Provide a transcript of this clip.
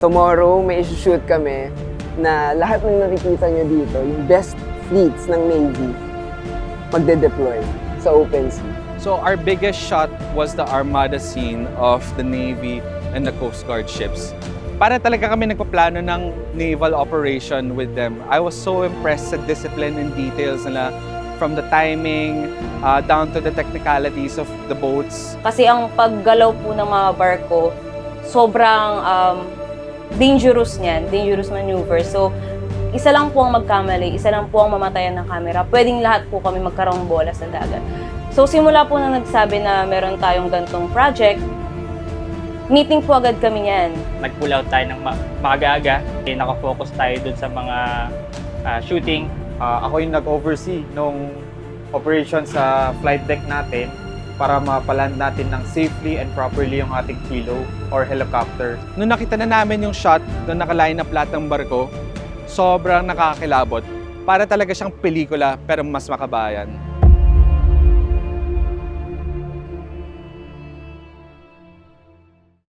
Tomorrow, may shoot kami na lahat ng nakikita nyo dito, yung best fleets ng Navy, magde-deploy sa open sea. So our biggest shot was the armada scene of the Navy and the Coast Guard ships. Para talaga kami nagpaplano ng naval operation with them. I was so impressed sa discipline and details nila from the timing uh, down to the technicalities of the boats. Kasi ang paggalaw po ng mga barko, sobrang um, dangerous niyan, dangerous maneuver. So, isa lang po ang magkamali, isa lang po ang mamatayan ng camera. Pwedeng lahat po kami magkaroong bola sa dagat. So, simula po na nagsabi na meron tayong gantong project, meeting po agad kami niyan. nag-pull out tayo ng ma- maaga-aga. Eh, nakafocus tayo dun sa mga ah, shooting. Ah, ako yung nag-oversee nung operation sa flight deck natin para mapaland natin ng safely and properly yung ating kilo or helicopter. Nung nakita na namin yung shot nung nakaline up lahat ng barko, sobrang nakakakilabot. Para talaga siyang pelikula pero mas makabayan.